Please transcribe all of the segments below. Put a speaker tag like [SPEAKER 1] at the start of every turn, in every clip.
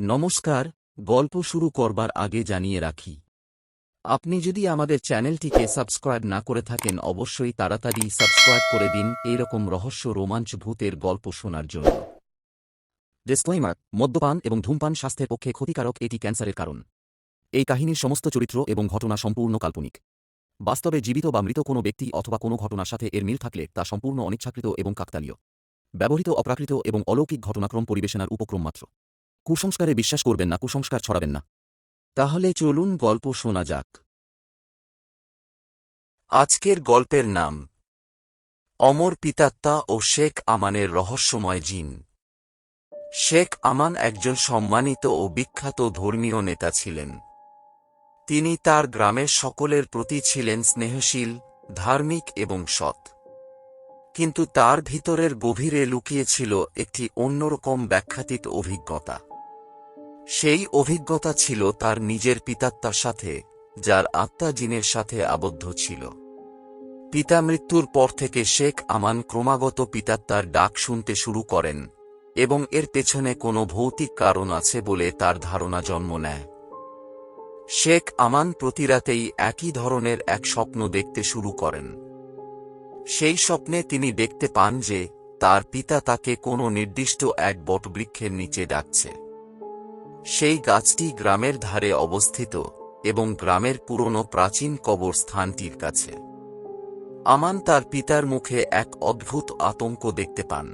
[SPEAKER 1] নমস্কার, গল্প শুরু করবার আগে জানিয়ে রাখি। আপনি যদি আমাদের চ্যানেলটিকে সাবস্ক্রাইব না করে থাকেন, অবশ্যই তাড়াতাড়ি সাবস্ক্রাইব করে দিন এইরকম রহস্য রোমাঞ্চ ভূতের গল্প শোনার জন্য। ডিসক্লাইমার মদ্যপান এবং ধূমপান স্বাস্থ্যের পক্ষে ক্ষতিকারক, এটি ক্যান্সারের কারণ। এই কাহিনীর সমস্ত চরিত্র এবং ঘটনা সম্পূর্ণ কাল্পনিক। বাস্তবে জীবিত বা মৃত কোনো ব্যক্তি অথবা কোনো ঘটনার সাথে এর মিল থাকলে তা সম্পূর্ণ অনিচ্ছাকৃত এবং কাকতালীয়। ব্যবহৃত অপ্রাকৃত এবং অলৌকিক ঘটনাক্রম পরিবেশনার উপক্রম মাত্র। কুসংস্কারে বিশ্বাস করবেন না, কুসংস্কার ছড়াবেন না। তাহলে চলুন গল্প শোনা যাক। আজকের গল্পের নাম, অমর পিতাত্তা ও শেখ আমানের রহস্যময় জিন। শেখ আমান একজন সম্মানিত ও বিখ্যাত ধর্মীয় নেতা ছিলেন। তিনি তার গ্রামের সকলের প্রতি ছিলেন স্নেহশীল, ধার্মিক এবং সৎ। কিন্তু তার ভিতরের গভীরে লুকিয়েছিল একটি অন্যরকম ব্যাখ্যাতীত অভিজ্ঞতা। সেই অভিজ্ঞতা ছিল তার নিজের পিতাত্মার সাথে, যার আত্মা জিনের সাথে আবদ্ধ ছিল। পিতা মৃত্যুর পর থেকে শেখ আমান ক্রমাগত পিতাত্মার ডাক শুনতে শুরু করেন, এবং এর পেছনে কোনো ভৌতিক কারণ আছে বলে তার ধারণা জন্ম নেয়। শেখ আমান প্রতিরাতেই একই ধরনের এক স্বপ্ন দেখতে শুরু করেন। সেই স্বপ্নে তিনি দেখতে পান যে, তার পিতা তাকে কোনো নির্দিষ্ট এক বটবৃক্ষের নিচে ডাকছে। সেই গাছটি গ্রামের ধারে অবস্থিত এবং গ্রামের পুরনো প্রাচীন কবরস্থানটির কাছে। আমান তার পিতার মুখে এক অদ্ভুত আতঙ্ক দেখতে পান,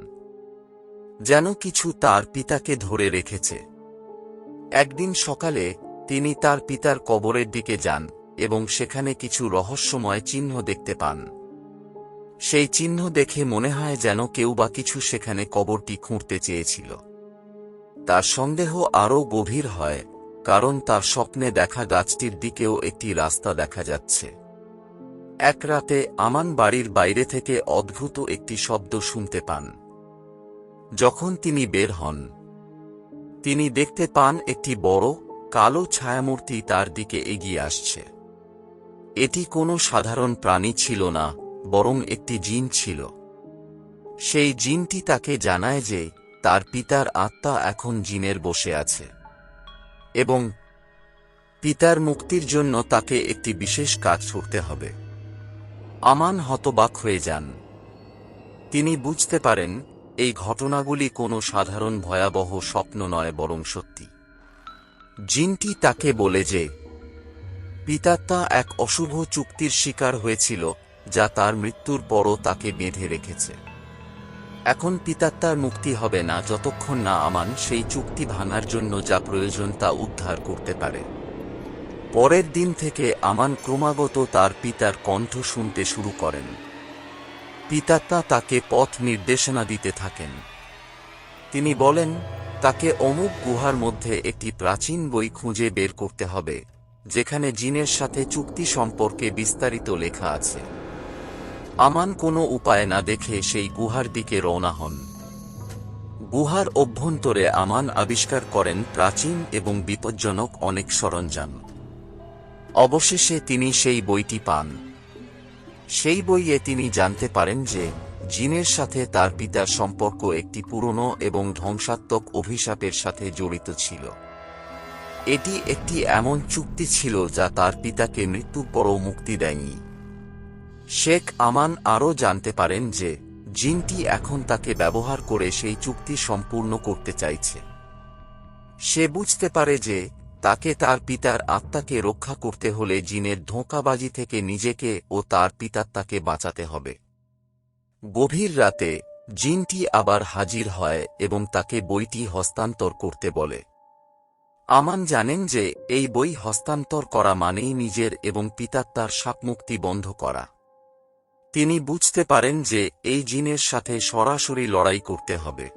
[SPEAKER 1] যেন কিছু তার পিতাকে ধরে রেখেছে। একদিন সকালে তিনি তার পিতার কবরের দিকে যান এবং সেখানে কিছু রহস্যময় চিহ্ন দেখতে পান। সেই চিহ্ন দেখে মনে হয় যেন কেউ বা কিছু সেখানে কবরটি খুঁড়তে চেয়েছিল। তার সন্দেহ আরও গভীর হয়, কারণ তার স্বপ্নে দেখা গাছটির দিকেও একটি রাস্তা দেখা যাচ্ছে। এক রাতে আমান বাড়ির বাইরে থেকে অদ্ভুত একটি শব্দ শুনতে পান। যখন তিনি বের হন, তিনি দেখতে পান একটি বড়, কালো ছায়ামূর্তি তার দিকে এগিয়ে আসছে। এটি কোনো সাধারণ প্রাণী ছিল না, বরং একটি জিন ছিল। সেই জিনটি তাকে জানায় যে তার পিতার আত্মা এখন জিনের বসে আছে। এবং পিতার মুক্তির জন্য তাকে একটি বিশেষ কাজ ছুটতে হবে। আমান হতবাক হয়ে যান। তিনি বুঝতে পারেন, এই ঘটনাগুলি কোনো সাধারণ ভয়াবহ স্বপ্ন নয় বরং সত্যি। জিনটি তাকে বলে যে, পিতাত্মা এক অশুভ চুক্তির শিকার হয়েছিল, যা তার মৃত্যুর পরও তাকে বেঁধে রেখেছে। এখন পিতাত্মার মুক্তি হবে না যতক্ষণ না আমান সেই চুক্তি ভাঙার জন্য যা প্রয়োজন তা উদ্ধার করতে পারে। পরের দিন থেকে আমান ক্রমাগত তার পিতার কণ্ঠ শুনতে শুরু করেন। পিতাত্মা তাকে পথ নির্দেশনা দিতে থাকেন। তিনি বলেন, তাকে অমুক গুহার মধ্যে একটি প্রাচীন বই খুঁজে বের করতে হবে, যেখানে জিনের সাথে চুক্তি সম্পর্কে বিস্তারিত লেখা আছে। আমান কোনো উপায় না দেখে সেই গুহার দিকে রওনা হন। গুহার অভ্যন্তরে আমান আবিষ্কার করেন প্রাচীন এবং বিপজ্জনক অনেক সরঞ্জাম। অবশেষে তিনি সেই বইটি পান। সেই বইয়ে তিনি জানতে পারেন যে, জিনের সাথে তার পিতার সম্পর্ক একটি পুরনো এবং ধ্বংসাত্মক অভিশাপের সাথে জড়িত ছিল। এটি একটি এমন চুক্তি ছিল যা তার পিতাকে মৃত্যুর পরও মুক্তি দেয়নি। শেখ আমান আরও জানতে পারেন যে, জিনটি এখন তাকে ব্যবহার করে সেই চুক্তি সম্পূর্ণ করতে চাইছে। সে বুঝতে পারে যে, তাকে তার পিতার আত্মাকে রক্ষা করতে হলে জিনের ধোঁকাবাজি থেকে নিজেকে ও তার পিতাত্মাকে বাঁচাতে হবে। গভীর রাতে, জিনটি আবার হাজির হয় এবং তাকে বইটি হস্তান্তর করতে বলে। আমান জানেন যে, এই বই হস্তান্তর করা মানেই নিজের এবং পিতাত্মার সাপমুক্তি বন্ধ করা। তিনি বুঝতে পারেন যে এই জিনের সাথে সরাসরি লড়াই করতে হবে।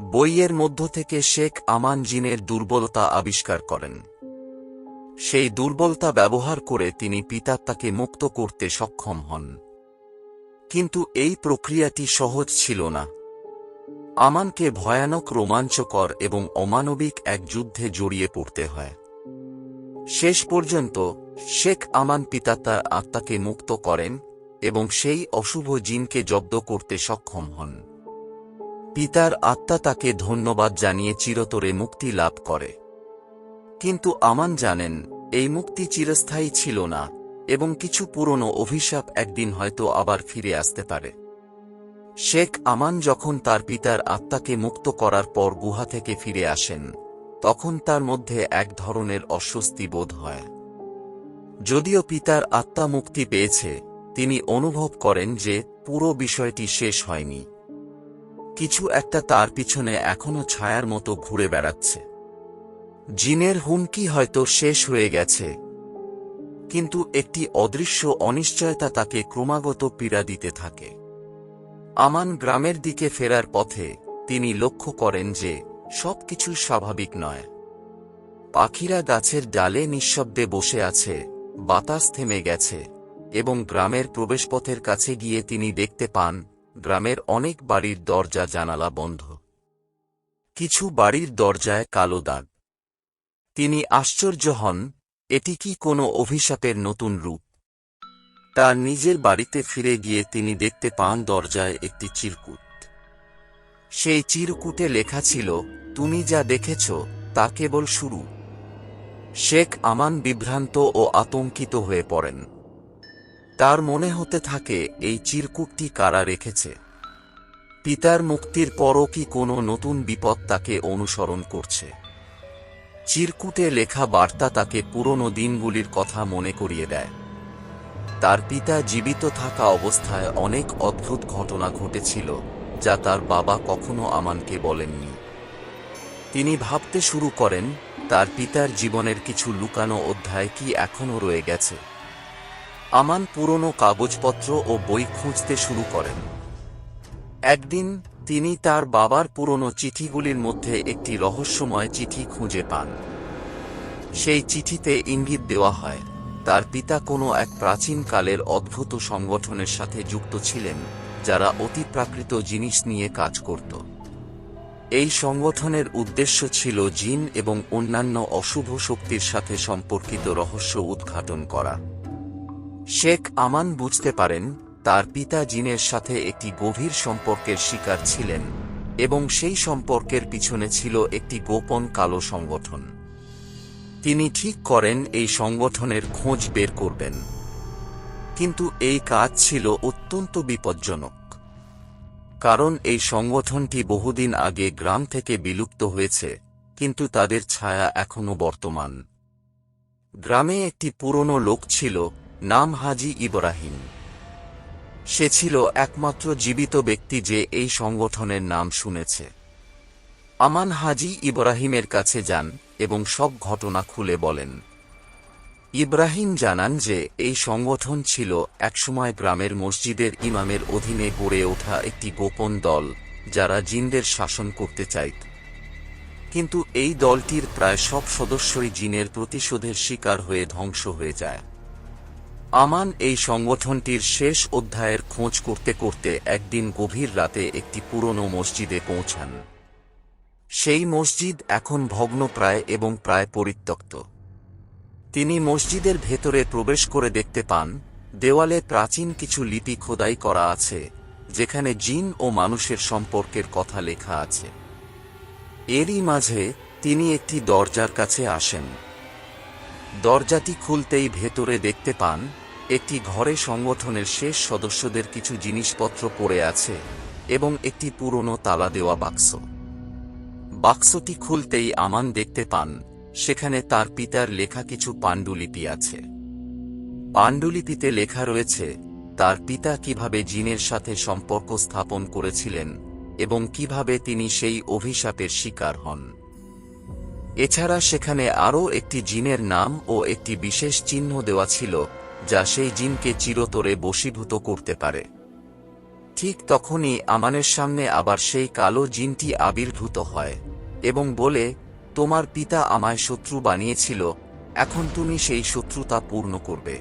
[SPEAKER 1] বইয়ের মধ্য থেকে শেখ আমান জিনের দুর্বলতা আবিষ্কার করেন। সেই দুর্বলতা ব্যবহার করে তিনি পিতাত্মাকে মুক্ত করতে সক্ষম হন। কিন্তু এই প্রক্রিয়াটি সহজ ছিল না। আমানকে ভয়ানক রোমাঞ্চকর এবং অমানবিক এক যুদ্ধে জড়িয়ে পড়তে হয়। শেষ পর্যন্ত শেখ আমান পিতাত্মার আত্মাকে মুক্ত করেন এবং সেই অশুভ জিনকে জব্দ করতে সক্ষম হন। পিতার আত্মা তাকে ধন্যবাদ জানিয়ে চিরতরে মুক্তি লাভ করে। কিন্তু আমান জানেন, এই মুক্তি চিরস্থায়ী ছিল না, এবং কিছু পুরনো অভিশাপ একদিন হয়তো আবার ফিরে আসতে পারে। শেখ আমান যখন তার পিতার আত্মাকে মুক্ত করার পর গুহা থেকে ফিরে আসেন, তখন তার মধ্যে এক ধরনের অস্বস্তি বোধ হয়। যদিও পিতার আত্মা মুক্তি পেয়েছে তিনি অনুভব করেন যে পুরো বিষয়টি শেষ হয়নি। কিছু একটা তার পিছনে এখনও ছায়ার মতো ঘুরে বেড়াচ্ছে। জিনের হুমকি হয়তো শেষ হয়ে গেছে। কিন্তু একটি অদৃশ্য অনিশ্চয়তা তাকে ক্রমাগত পীড়া দিতে থাকে। আমান গ্রামের দিকে ফেরার পথে তিনি লক্ষ্য করেন যে সবকিছু স্বাভাবিক নয়। পাখিরা গাছের ডালে নিঃশব্দে বসে আছে, বাতাস থেমে গেছে। এবং গ্রামের প্রবেশপথের কাছে গিয়ে তিনি দেখতে পান, গ্রামের অনেক বাড়ির দরজা জানালা বন্ধ। কিছু বাড়ির দরজায় কালো দাগ। তিনি আশ্চর্য হন, এটি কি কোনো অভিশাপের নতুন রূপ? তার নিজের বাড়িতে ফিরে গিয়ে তিনি দেখতে পান দরজায় একটি চিরকুট। সেই চিরকুটে লেখা ছিল, তুমি যা দেখেছ, তা কেবল শুরু। শেখ আমান বিভ্রান্ত ও আতঙ্কিত হয়ে পড়েন। তার মনে হতে থাকে, এই চিরকুটটি কারা রেখেছে? পিতার মুক্তির পরও কি কোনো নতুন বিপদ তাকে অনুসরণ করছে? চিরকুটে লেখা বার্তা তাকে পুরনো দিনগুলির কথা মনে করিয়ে দেয়। তার পিতা জীবিত থাকা অবস্থায় অনেক অদ্ভুত ঘটনা ঘটেছিল, যা তার বাবা কখনো আমানকে বলেননি। তিনি ভাবতে শুরু করেন, তার পিতার জীবনের কিছু লুকানো অধ্যায় কি এখনও রয়ে গেছে? আমান পুরনো কাগজপত্র ও বই খুঁজতে শুরু করেন। একদিন তিনি তার বাবার পুরনো চিঠিগুলির মধ্যে একটি রহস্যময় চিঠি খুঁজে পান। সেই চিঠিতে ইঙ্গিত দেওয়া হয়, তার পিতা কোনো এক প্রাচীন কালের অদ্ভুত সংগঠনের সাথে যুক্ত ছিলেন, যারা অতিপ্রাকৃত জিনিস নিয়ে কাজ করত। এই সংগঠনের উদ্দেশ্য ছিল জিন এবং অন্যান্য অশুভ শক্তির সাথে সম্পর্কিত রহস্য উদ্ঘাটন করা। শেখ আমান বুঝতে পারেন, তার পিতা জিনের সাথে একটি গভীর সম্পর্কের শিকার ছিলেন, এবং সেই সম্পর্কের পিছনে ছিল একটি গোপন কালো সংগঠন। তিনি ঠিক করেন, এই সংগঠনের খোঁজ বের করবেন। কিন্তু এই কাজ ছিল অত্যন্ত বিপজ্জনক। কারণ এই সংগঠনটি বহুদিন আগে গ্রাম থেকে বিলুপ্ত হয়েছে, কিন্তু তাদের ছায়া এখনও বর্তমান। গ্রামে একটি পুরনো লোক ছিল নাম হাজি ইব্রাহিম। সে ছিল একমাত্র জীবিত ব্যক্তি যে এই সংগঠনের নাম শুনেছে। আমান হাজি ইব্রাহিমের কাছে যান এবং সব ঘটনা খুলে বলেন। ইব্রাহিম জানান যে এই সংগঠন ছিল একসময় গ্রামের মসজিদের ইমামের অধীনে গড়ে ওঠা একটি গোপন দল যারা জিনদের শাসন করতে চাইত। কিন্তু এই দলটির প্রায় সব সদস্যই জিনের প্রতিশোধের শিকার হয়ে ধ্বংস হয়ে যায়। আমান এই সংগঠনটির শেষ অধ্যায়ের খোঁজ করতে করতে একদিন গভীর রাতে একটি পুরনো মসজিদে পৌঁছান। সেই মসজিদ এখন ভগ্নপ্রায় এবং প্রায় পরিত্যক্ত। তিনি মসজিদের ভেতরে প্রবেশ করে দেখতে পান, দেওয়ালে প্রাচীন কিছু লিপি খোদাই করা আছে, যেখানে জিন ও মানুষের সম্পর্কের কথা লেখা আছে। এরই মাঝে তিনি একটি দরজার কাছে আসেন। দরজাটি খুলতেই ভেতরে দেখতে পান একটি ঘরে সংগঠনের শেষ সদস্যদের কিছু জিনিসপত্র পড়ে আছে এবং একটি পুরনো তালা দেওয়া বাক্স। বাক্সটি খুলতেই আমান দেখতে পান, সেখানে তার পিতার লেখা কিছু পাণ্ডুলিপি আছে। পাণ্ডুলিপিতে লেখা রয়েছে, তার পিতা কীভাবে জিনের সাথে সম্পর্ক স্থাপন করেছিলেন এবং কীভাবে তিনি সেই অভিশাপের শিকার হন। এছাড়া সেখানে আরও একটি জিনের নাম ও একটি বিশেষ চিহ্ন দেওয়া ছিল যা সেই জিনকে চিরতরে বশীভূত করতে পারে। ঠিক তখনই আমানের সামনে আবার সেই কালো জিনটি আবির্ভূত হয় এবং বলে, তোমার পিতা আমায় শত্রু বানিয়েছিল, এখন তুমি সেই শত্রুতা পূর্ণ করবে।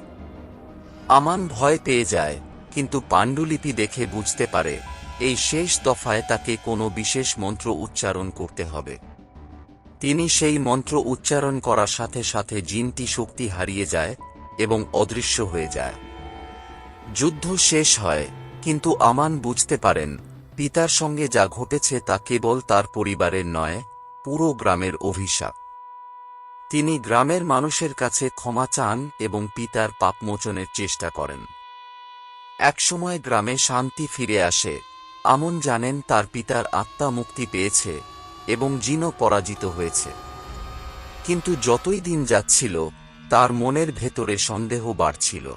[SPEAKER 1] আমান ভয় পেয়ে যায়, কিন্তু পাণ্ডুলিপি দেখে বুঝতে পারে, এই শেষ দফায় তাকে কোনো বিশেষ মন্ত্র উচ্চারণ করতে হবে। তিনি সেই মন্ত্র উচ্চারণ করার সাথে সাথে জিনটি শক্তি হারিয়ে যায় এবং অদৃশ্য হয়ে যায়। যুদ্ধ শেষ হয়, কিন্তু আমান বুঝতে পারেন, পিতার সঙ্গে যা ঘটেছে তা কেবল তার পরিবারের নয়, পুরো গ্রামের অভিশাপ। তিনি গ্রামের মানুষের কাছে ক্ষমা চান এবং পিতার পাপমোচনের চেষ্টা করেন। একসময় গ্রামে শান্তি ফিরে আসে। আমন জানেন তার পিতার আত্মা মুক্তি পেয়েছে এবং জিনও পরাজিত হয়েছে। কিন্তু যতই দিন যাচ্ছিল তার মনের ভেতরে সন্দেহ বাড়ছিল।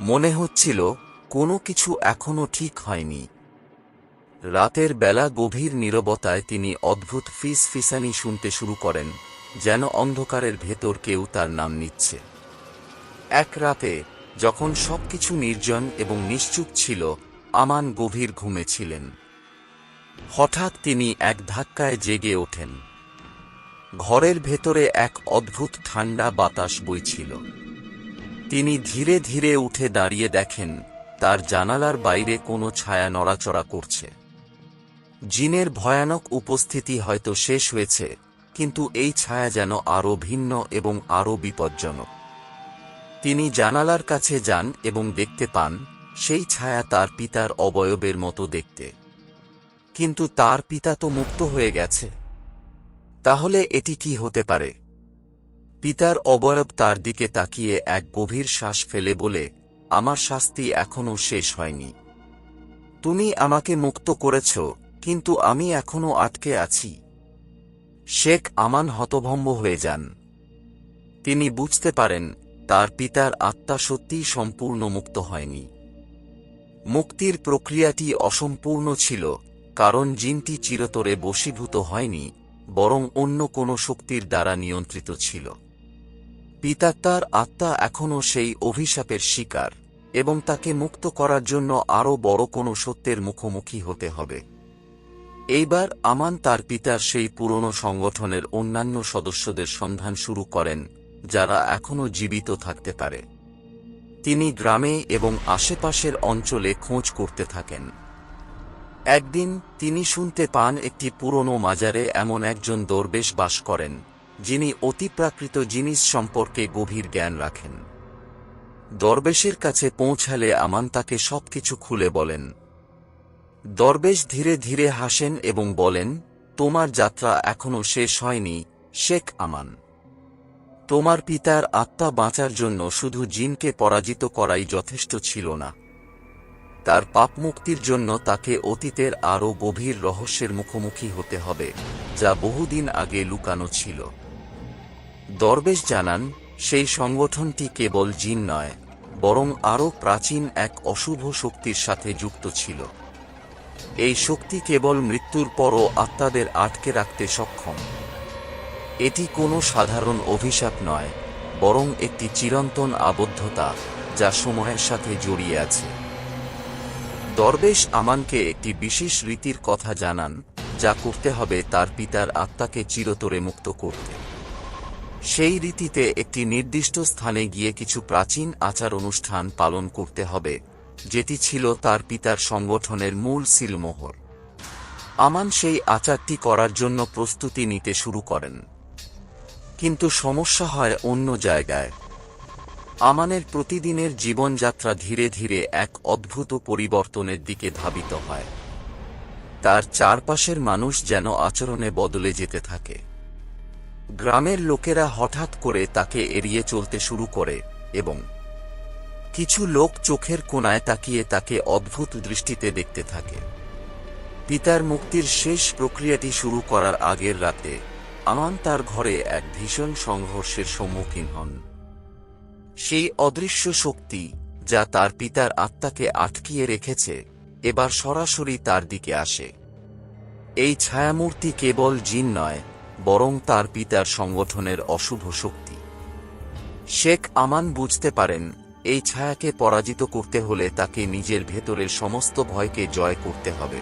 [SPEAKER 1] মনে হচ্ছিল, কোনো কিছু এখনও ঠিক হয়নি। রাতের বেলা গভীর নীরবতায় তিনি অদ্ভুত ফিস ফিসানি শুনতে শুরু করেন, যেন অন্ধকারের ভেতর কেউ তার নাম নিচ্ছে। এক রাতে, যখন সবকিছু নির্জন এবং নিশ্চুপ ছিল, আমান গভীর ঘুমে ছিলেন। হঠাৎ তিনি এক ধাক্কায় জেগে ওঠেন। ঘরের ভেতরে এক অদ্ভুত ঠান্ডা বাতাস বইছিল। তিনি ধীরে ধীরে উঠে দাঁড়িয়ে দেখেন, তার জানালার বাইরে কোনো ছায়া নড়াচড়া করছে। জিনের ভয়ানক উপস্থিতি হয়তো শেষ হয়েছে, কিন্তু এই ছায়া যেন আরও ভিন্ন এবং আরও বিপজ্জনক। তিনি জানালার কাছে যান এবং দেখতে পান, সেই ছায়া তার পিতার অবয়বের মতো দেখতে। কিন্তু তার পিতা তো মুক্ত হয়ে গেছে। তাহলে এটি কি হতে পারে? পিতার অবয়ব তার দিকে তাকিয়ে এক গভীর শ্বাস ফেলে বলে, আমার শাস্তি এখনও শেষ হয়নি। তুমি আমাকে মুক্ত করেছ, কিন্তু আমি এখনও আটকে আছি। শেখ আমান হতভম্ব হয়ে যান। তিনি বুঝতে পারেন, তার পিতার আত্মা সত্যিই সম্পূর্ণ মুক্ত হয়নি। মুক্তির প্রক্রিয়াটি অসম্পূর্ণ ছিল, কারণ জিনটি চিরতরে বশীভূত হয়নি। বরং অন্য কোনো শক্তির দ্বারা নিয়ন্ত্রিত ছিল। পিতাত্মার আত্মা এখনও সেই অভিশাপের শিকার এবং তাকে মুক্ত করার জন্য আরও বড় কোনো সত্যের মুখোমুখি হতে হবে। এইবার আমান তার পিতার সেই পুরনো সংগঠনের অন্যান্য সদস্যদের সন্ধান শুরু করেন, যারা এখনও জীবিত থাকতে পারে। তিনি গ্রামে এবং আশেপাশের অঞ্চলে খোঁজ করতে থাকেন। একদিন তিনি শুনতে পান একটি পুরনো মাজারে এমন একজন দরবেশ বাস করেন, যিনি অতিপ্রাকৃত জিনিস সম্পর্কে গভীর জ্ঞান রাখেন। দরবেশের কাছে পৌঁছালে আমান তাকে সবকিছু খুলে বলেন, দরবেশ ধীরে ধীরে হাসেন এবং বলেন, তোমার যাত্রা এখনও শেষ হয়নি, শেখ আমান। তোমার পিতার আত্মা বাঁচার জন্য শুধু জিনকে পরাজিত করাই যথেষ্ট ছিল না। তার পাপ মুক্তির জন্য তাকে অতীতের আরও গভীর রহস্যের মুখোমুখি হতে হবে, যা বহুদিন আগে লুকানো ছিল। দরবেশ জানান, সেই সংগঠনটি কেবল জিন নয়, বরং আরও প্রাচীন এক অশুভ শক্তির সাথে যুক্ত ছিল। এই শক্তি কেবল মৃত্যুর পরও আত্মাদের আটকে রাখতে সক্ষম। এটি কোনো সাধারণ অভিশাপ নয়, বরং একটি চিরন্তন আবদ্ধতা যা সময়ের সাথে জড়িয়ে আছে। দরবেশ আমানকে একটি বিশেষ রীতির কথা জানান, যা করতে হবে তার পিতার আত্মাকে চিরতরে মুক্ত করতে। সেই রীতিতে একটি নির্দিষ্ট স্থানে গিয়ে কিছু প্রাচীন আচার অনুষ্ঠান পালন করতে হবে, যেটি ছিল তার পিতার সংগঠনের মূল সিলমোহর। আমান সেই আচারটি করার জন্য প্রস্তুতি নিতে শুরু করেন। কিন্তু সমস্যা হয় অন্য জায়গায়। আমানের প্রতিদিনের জীবনযাত্রা ধীরে ধীরে এক অদ্ভুত পরিবর্তনের দিকে ধাবিত হয়। তার চারপাশের মানুষ যেন আচরণে বদলে যেতে থাকে। গ্রামের লোকেরা হঠাৎ করে তাকে এড়িয়ে চলতে শুরু করে এবং কিছু লোক চোখের কোনায় তাকিয়ে তাকে অদ্ভুত দৃষ্টিতে দেখতে থাকে। পিতার মুক্তির শেষ প্রক্রিয়াটি শুরু করার আগের রাতে আমান তার ঘরে এক ভীষণ সংঘর্ষের সম্মুখীন হন। সেই অদৃশ্য শক্তি, যা তার পিতার আত্মাকে আটকিয়ে রেখেছে, এবার সরাসরি তার দিকে আসে। এই ছায়ামূর্তি কেবল জিন নয়, বরং তার পিতার সংগঠনের অশুভ শক্তি। শেখ আমান বুঝতে পারেন, এই ছায়াকে পরাজিত করতে হলে তাকে নিজের ভেতরের সমস্ত ভয়কে জয় করতে হবে।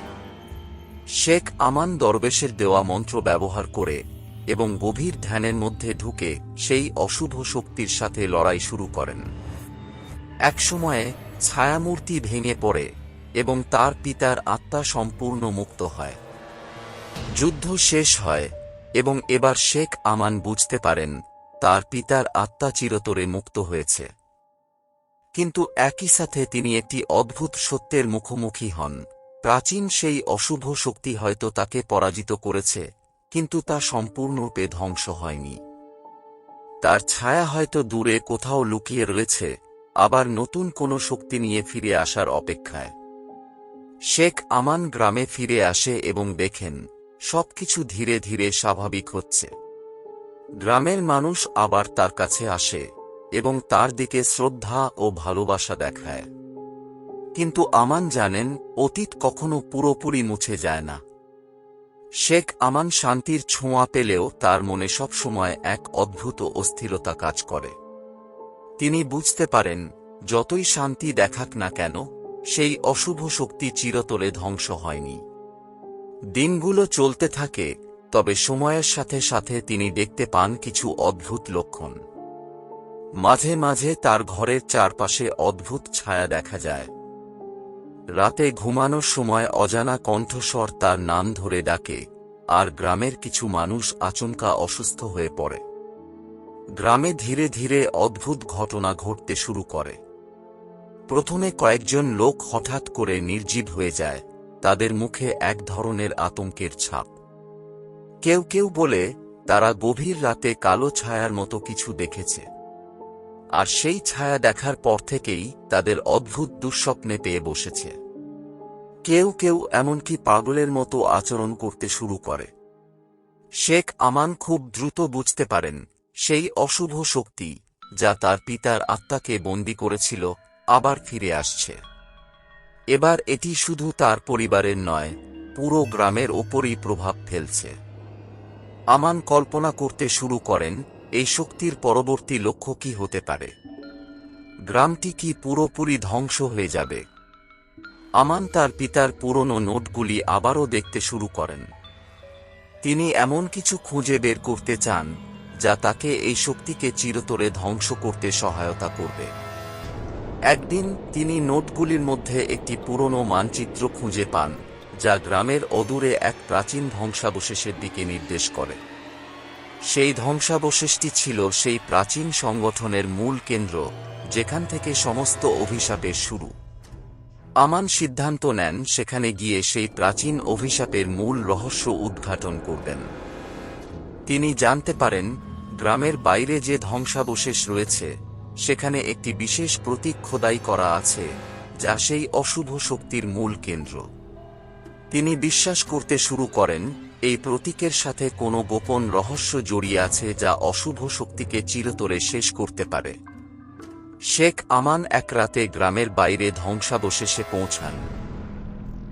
[SPEAKER 1] শেখ আমান দরবেশের দেওয়া মন্ত্র ব্যবহার করে এবং গভীর ধ্যানের মধ্যে ঢুকে সেই অশুভ শক্তির সাথে লড়াই শুরু করেন। একসময়ে ছায়ামূর্তি ভেঙে পড়ে এবং তার পিতার আত্মা সম্পূর্ণ মুক্ত হয়। যুদ্ধ শেষ হয় এবং এবার শেখ আমান বুঝতে পারেন তার পিতার আত্মা চিরতরে মুক্ত হয়েছে। কিন্তু একই সাথে তিনি একটি অদ্ভুত সত্যের মুখোমুখি হন। প্রাচীন সেই অশুভ শক্তি হয়তো তাকে পরাজিত করেছে কিন্তু তা সম্পূর্ণরূপে ধ্বংস হয়নি। তার ছায়া হয়তো দূরে কোথাও লুকিয়ে রয়েছে, আবার নতুন কোনো শক্তি নিয়ে ফিরে আসার অপেক্ষায়। শেখ আমান গ্রামে ফিরে আসে এবং দেখেন, সবকিছু ধীরে ধীরে স্বাভাবিক হচ্ছে। গ্রামের মানুষ আবার তার কাছে আসে এবং তার দিকে শ্রদ্ধা ও ভালোবাসা দেখায়। কিন্তু আমান জানেন, অতীত কখনো পুরোপুরি মুছে যায় না। শেখ আমান শান্তির ছোঁয়া পেলেও তার মনে সবসময় এক অদ্ভুত অস্থিরতা কাজ করে। তিনি বুঝতে পারেন, যতই শান্তি দেখাক না কেন, সেই অশুভ শক্তি চিরতরে ধ্বংস হয়নি। দিনগুলো চলতে থাকে, তবে সময়ের সাথে সাথে তিনি দেখতে পান কিছু অদ্ভুত লক্ষণ। মাঝে মাঝে তার ঘরের চারপাশে অদ্ভুত ছায়া দেখা যায়। রাতে ঘুমানোর সময় অজানা কণ্ঠস্বর তার নাম ধরে ডাকে, আর গ্রামের কিছু মানুষ আচমকা অসুস্থ হয়ে পড়ে। গ্রামে ধীরে ধীরে অদ্ভুত ঘটনা ঘটতে শুরু করে। প্রথমে কয়েকজন লোক হঠাৎ করে নির্জীব হয়ে যায়, তাদের মুখে এক ধরনের আতঙ্কের ছাপ। কেউ কেউ বলে, তারা গভীর রাতে কালো ছায়ার মতো কিছু দেখেছে। আর সেই ছায়া দেখার পর থেকেই তাদের অদ্ভুত দুঃস্বপ্নে পেয়ে বসেছে। কেউ কেউ এমনকি পাগলের মতো আচরণ করতে শুরু করে। শেখ আমান খুব দ্রুত বুঝতে পারেন সেই অশুভ শক্তি যা তার পিতার আত্মাকে বন্দী করেছিল, আবার ফিরে আসছে। এবার এটি শুধু তার পরিবারের নয়, পুরো গ্রামের ওপরই প্রভাব ফেলছে। আমান কল্পনা করতে শুরু করেন এই শক্তির পরবর্তী লক্ষ্য কি হতে পারে? গ্রামটি কি পুরোপুরি ধ্বংস হয়ে যাবে? আমান তার পিতার পুরনো নোটগুলি আবারও দেখতে শুরু করেন। তিনি এমন কিছু খুঁজে বের করতে চান, যা তাকে এই শক্তিকে চিরতরে ধ্বংস করতে সহায়তা করবে। একদিন তিনি নোটগুলির মধ্যে একটি পুরনো মানচিত্র খুঁজে পান, যা গ্রামের অদূরে এক প্রাচীন ধ্বংসাবশেষের দিকে নির্দেশ করে। সেই ধ্বংসাবশেষটি ছিল সেই প্রাচীন সংগঠনের মূল কেন্দ্র, যেখান থেকে সমস্ত অভিশাপের শুরু। আমান সিদ্ধান্ত নেন সেখানে গিয়ে সেই প্রাচীন অভিশাপের মূল রহস্য উদ্ঘাটন করবেন। তিনি জানতে পারেন, গ্রামের বাইরে যে ধ্বংসাবশেষ রয়েছে, সেখানে একটি বিশেষ প্রতীক খোদাই করা আছে, যা সেই অশুভ শক্তির মূল কেন্দ্র। তিনি বিশ্বাস করতে শুরু করেন এই প্রতীকের সাথে কোনো গোপন রহস্য জড়িয়ে আছে যা অশুভ শক্তিকে চিরতরে শেষ করতে পারে। শেখ আমান এক রাতে গ্রামের বাইরে ধ্বংসাবশেষে পৌঁছান।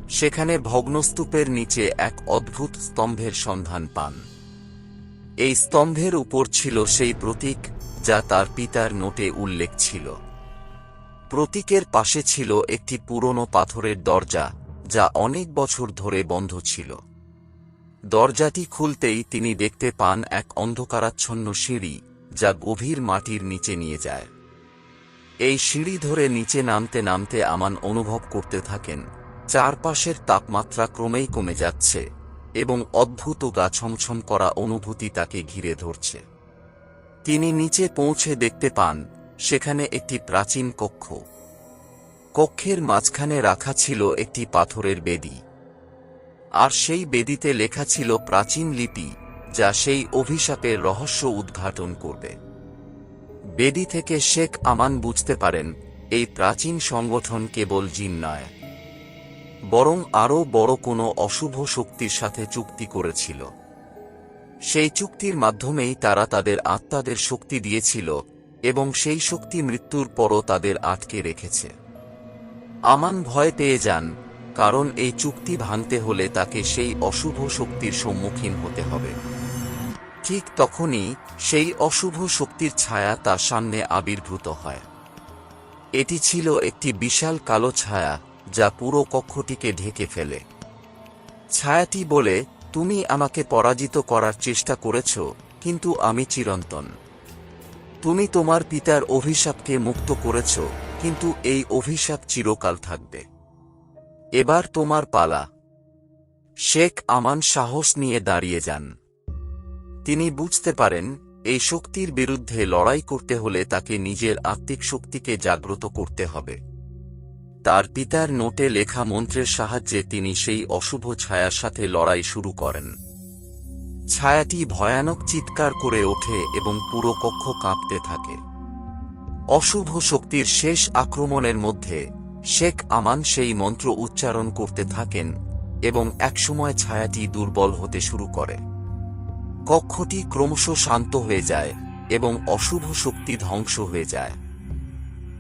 [SPEAKER 1] সেখানে ভগ্নস্তূপের নিচে এক অদ্ভুত স্তম্ভের সন্ধান পান। এই স্তম্ভের উপর ছিল সেই প্রতীক যা তার পিতার নোটে উল্লেখ ছিল। প্রতীকের পাশে ছিল একটি পুরনো পাথরের দরজা যা অনেক বছর ধরে বন্ধ ছিল। দরজাটি খুলতেই তিনি দেখতে পান এক অন্ধকারাচ্ছন্ন সিঁড়ি, যা গভীর মাটির নিচে নিয়ে যায়। এই সিঁড়ি ধরে নিচে নামতে নামতে আমান অনুভব করতে থাকেন। চারপাশের তাপমাত্রা ক্রমেই কমে যাচ্ছে এবং অদ্ভুত গা ছমছম করা অনুভূতি তাকে ঘিরে ধরছে। তিনি নিচে পৌঁছে দেখতে পান, সেখানে একটি প্রাচীন কক্ষ। কক্ষের মাঝখানে রাখা ছিল একটি পাথরের বেদি। আর সেই বেদিতে লেখা ছিল প্রাচীন লিপি, যা সেই অভিশাপের রহস্য উদ্ঘাটন করবে। বেদি থেকে শেখ আমান বুঝতে পারেন, এই প্রাচীন সংগঠন কেবল জিন নয়, বরং আরও বড় কোনো অশুভ শক্তির সাথে চুক্তি করেছিল। সেই চুক্তির মাধ্যমেই তারা তাদের আত্মাদের শক্তি দিয়েছিল এবং সেই শক্তি মৃত্যুর পরও তাদের আটকে রেখেছে। আমান ভয় পেয়ে যান কারণ এই চুক্তি ভাঙতে হলে তাকে সেই অশুভ শক্তির সম্মুখীন হতে হবে। ঠিক তখনই সেই অশুভ শক্তির ছায়া তার সামনে আবির্ভূত হয়। এটি ছিল একটি বিশাল কালো ছায়া যা পুরো কক্ষটিকে ঢেকে ফেলে। ছায়াটি বলে, তুমি আমাকে পরাজিত করার চেষ্টা করেছ, কিন্তু আমি চিরন্তন। তুমি তোমার পিতার অভিশাপকে মুক্ত করেছ, কিন্তু এই অভিশাপ চিরকাল থাকবে। এবার তোমার পালা। শেখ আমান সাহস নিয়ে দাঁড়িয়ে যান। তিনি বুঝতে পারেন, এই শক্তির বিরুদ্ধে লড়াই করতে হলে তাকে নিজের আত্মিক শক্তিকে জাগ্রত করতে হবে। তার পিতার নোটে লেখা মন্ত্রের সাহায্যে তিনি সেই অশুভ ছায়ার সাথে লড়াই শুরু করেন। ছায়াটি ভয়ানক চিৎকার করে ওঠে এবং পুরো কক্ষ কাঁপতে থাকে। অশুভ শক্তির শেষ আক্রমণের মধ্যে শেখ আমান সেই মন্ত্র উচ্চারণ করতে থাকেন এবং একসময় ছায়াটি দুর্বল হতে শুরু করে। কক্ষটি ক্রমশ শান্ত হয়ে যায় এবং অশুভ শক্তি ধ্বংস হয়ে যায়।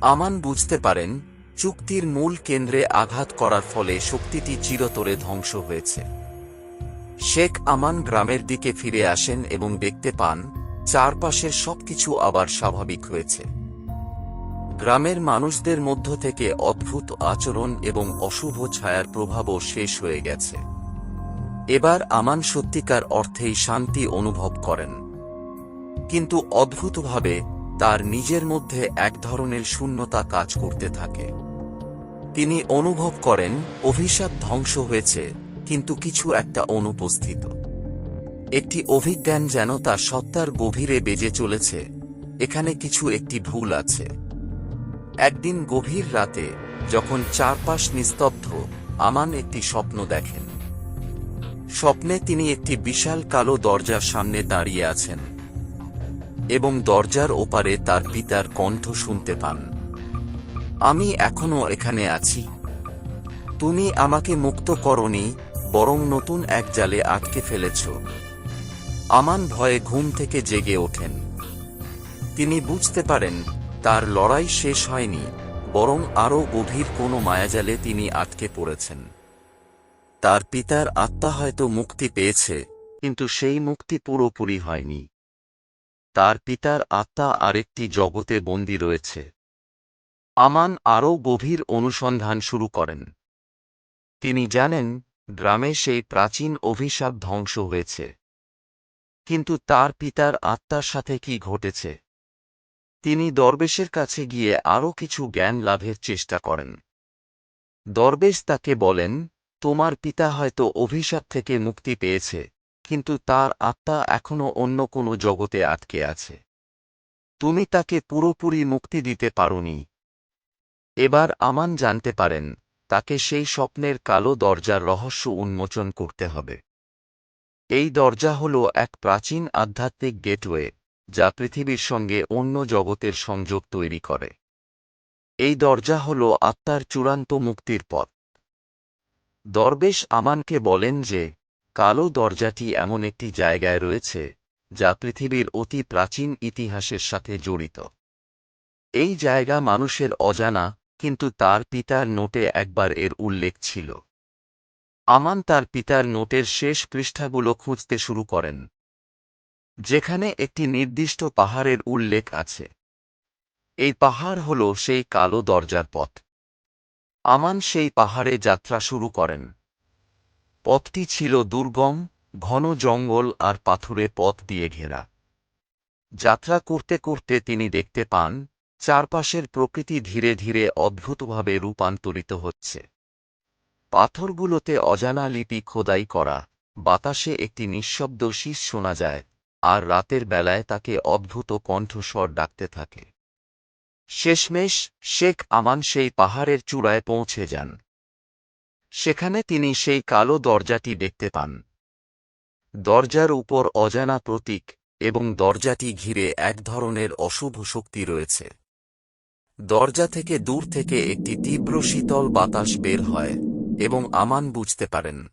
[SPEAKER 1] আমান বুঝতে পারেন, চুক্তির মূল কেন্দ্রে আঘাত করার ফলে শক্তিটি চিরতরে ধ্বংস হয়েছে। শেখ আমান গ্রামের দিকে ফিরে আসেন এবং দেখতে পান, চারপাশের সবকিছু আবার স্বাভাবিক হয়েছে। গ্রামের মানুষদের মধ্য থেকে অদ্ভুত আচরণ এবং অশুভ ছায়ার প্রভাবও শেষ হয়ে গেছে। এবার আমান সত্যিকার অর্থেই শান্তি অনুভব করেন। কিন্তু অদ্ভুতভাবে, তার নিজের মধ্যে এক ধরনের শূন্যতা কাজ করতে থাকে। তিনি অনুভব করেন, অভিশাপ ধ্বংস হয়েছে, কিন্তু কিছু একটা অনুপস্থিত। একটি অভিজ্ঞান যেন তার সত্তার গভীরে বেজে চলেছে, এখানে কিছু একটি ভুল আছে। একদিন গভীর রাতে, যখন চারপাশ নিস্তব্ধ, আমান একটি স্বপ্ন দেখেন। স্বপ্নে তিনি একটি বিশাল কালো দরজার সামনে দাঁড়িয়ে আছেন এবং দরজার ওপারে তার পিতার কণ্ঠ শুনতে পান। আমি এখনও এখানে আছি। তুমি আমাকে মুক্ত করনি, বরং নতুন এক জালে আটকে ফেলেছ। আমান ভয়ে ঘুম থেকে জেগে ওঠেন। তিনি বুঝতে পারেন তার লড়াই শেষ হয়নি, বরং আরও গভীর কোনো মায়াজালে তিনি আটকে পড়েছেন। তার পিতার আত্মা হয়তো মুক্তি পেয়েছে, কিন্তু সেই মুক্তি পুরোপুরি হয়নি। তার পিতার আত্মা আরেকটি জগতে বন্দী রয়েছে। আমান আরও গভীর অনুসন্ধান শুরু করেন। তিনি জানেন, গ্রামে সেই প্রাচীন অভিশাপ ধ্বংস হয়েছে। কিন্তু তার পিতার আত্মার সাথে কি ঘটেছে? তিনি দরবেশের কাছে গিয়ে আরও কিছু জ্ঞান লাভের চেষ্টা করেন। দরবেশ তাকে বলেন, তোমার পিতা হয়তো অভিশাপ থেকে মুক্তি পেয়েছে, কিন্তু তার আত্মা এখনও অন্য কোনো জগতে আটকে আছে। তুমি তাকে পুরোপুরি মুক্তি দিতে পারোনি। এবার আমান জানতে পারেন, তাকে সেই স্বপ্নের কালো দরজার রহস্য উন্মোচন করতে হবে। এই দরজা হল এক প্রাচীন আধ্যাত্মিক গেটওয়ে। যা পৃথিবীর সঙ্গে অন্য জগতের সংযোগ তৈরি করে। এই দরজা হল আত্মার চূড়ান্ত মুক্তির পথ। দরবেশ আমানকে বলেন যে, কালো দরজাটি এমন একটি জায়গায় রয়েছে, যা পৃথিবীর অতি প্রাচীন ইতিহাসের সাথে জড়িত। এই জায়গা মানুষের অজানা, কিন্তু তার পিতার নোটে একবার এর উল্লেখ ছিল। আমান তার পিতার নোটের শেষ পৃষ্ঠাগুলো খুঁজতে শুরু করেন। যেখানে একটি নির্দিষ্ট পাহাড়ের উল্লেখ আছে। এই পাহাড় হল সেই কালো দরজার পথ। আমান সেই পাহাড়ে যাত্রা শুরু করেন। পথটি ছিল দুর্গম, ঘন জঙ্গল আর পাথুরে পথ দিয়ে ঘেরা। যাত্রা করতে করতে তিনি দেখতে পান, চারপাশের প্রকৃতি ধীরে ধীরে অদ্ভুতভাবে রূপান্তরিত হচ্ছে। পাথরগুলোতে অজানা লিপি খোদাই করা, বাতাসে একটি নিঃশব্দ শীষ শোনা যায়। আর রাতের বেলায় তাকে অদ্ভুত কণ্ঠস্বর ডাকতে থাকে। শেষমেশ, শেখ আমান সেই পাহাড়ের চূড়ায় পৌঁছে যান। সেখানে তিনি সেই কালো দরজাটি দেখতে পান। দরজার উপর অজানা প্রতীক এবং দরজাটি ঘিরে এক ধরনের অশুভ শক্তি রয়েছে। দরজা থেকে দূর থেকে একটি তীব্র শীতল বাতাস বের হয় এবং আমান বুঝতে পারেন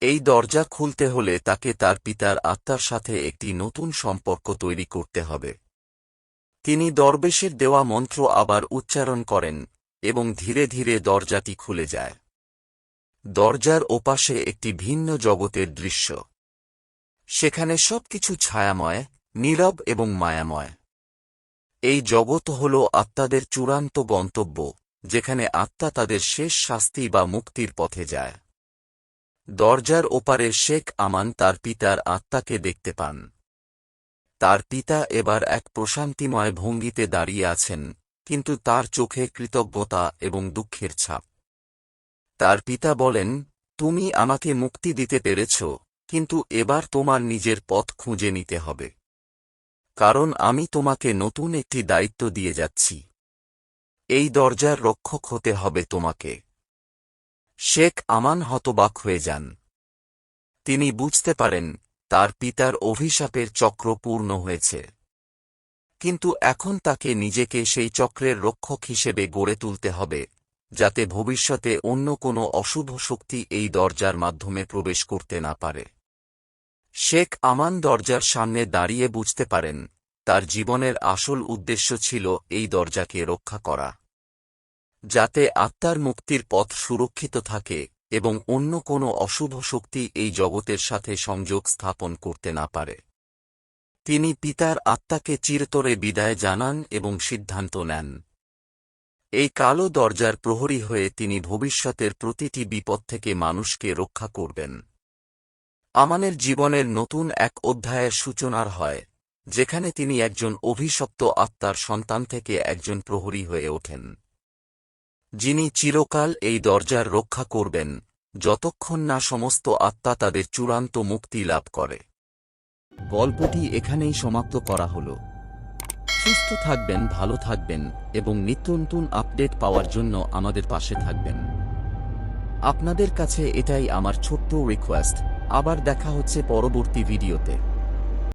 [SPEAKER 1] এই দরজা খুলতে হলে তাকে তার পিতার আত্মার সাথে একটি নতুন সম্পর্ক তৈরি করতে হবে। তিনি দরবেশের দেওয়া মন্ত্র আবার উচ্চারণ করেন এবং ধীরে ধীরে দরজাটি খুলে যায়। দরজার ওপাশে একটি ভিন্ন জগতের দৃশ্য। সেখানে সবকিছু ছায়াময়, নীরব এবং মায়াময়। এই জগৎ হল আত্মাদের চূড়ান্ত গন্তব্য, যেখানে আত্মা তাদের শেষ শাস্তি বা মুক্তির পথে যায়। দরজার ওপারে শেখ আমান তার পিতার আত্মাকে দেখতে পান। তার পিতা এবার এক প্রশান্তিময় ভঙ্গিতে দাঁড়িয়ে আছেন, কিন্তু তার চোখে কৃতজ্ঞতা এবং দুঃখের ছাপ। তার পিতা বলেন, তুমি আমাকে মুক্তি দিতে পেরেছ, কিন্তু এবার তোমার নিজের পথ খুঁজে নিতে হবে। কারণ আমি তোমাকে নতুন একটি দায়িত্ব দিয়ে যাচ্ছি। এই দরজার রক্ষক হতে হবে তোমাকে। শেখ আমান হতবাক হয়ে যান। তিনি বুঝতে পারেন, তার পিতার অভিশাপের চক্র পূর্ণ হয়েছে। কিন্তু এখন তাকে নিজেকে সেই চক্রের রক্ষক হিসেবে গড়ে তুলতে হবে, যাতে ভবিষ্যতে অন্য কোনো অশুভ শক্তি এই দরজার মাধ্যমে প্রবেশ করতে না পারে। শেখ আমান দরজার সামনে দাঁড়িয়ে বুঝতে পারেন, তার জীবনের আসল উদ্দেশ্য ছিল এই দরজাকে রক্ষা করা। যাতে আত্মার মুক্তির পথ সুরক্ষিত থাকে এবং অন্য কোনো অশুভ শক্তি এই জগতের সাথে সংযোগ স্থাপন করতে না পারে। তিনি পিতার আত্মাকে চিরতরে বিদায় জানান এবং সিদ্ধান্ত নেন। এই কালো দরজার প্রহরী হয়ে তিনি ভবিষ্যতের প্রতিটি বিপদ থেকে মানুষকে রক্ষা করবেন। আমানের জীবনের নতুন এক অধ্যায়ের সূচনার হয়, যেখানে তিনি একজন অভিশপ্ত আত্মার সন্তান থেকে একজন প্রহরী হয়ে ওঠেন। যিনি চিরকাল এই দরজার রক্ষা করবেন, যতক্ষণ না সমস্ত আত্মা তাদের চূড়ান্ত মুক্তি লাভ করে। গল্পটি এখানেই সমাপ্ত করা হল। সুস্থ থাকবেন, ভালো থাকবেন এবং নিত্য নতুন আপডেট পাওয়ার জন্য আমাদের পাশে থাকবেন। আপনাদের কাছে এটাই আমার ছোট্ট রিকোয়েস্ট আবার দেখা হচ্ছে পরবর্তী ভিডিওতে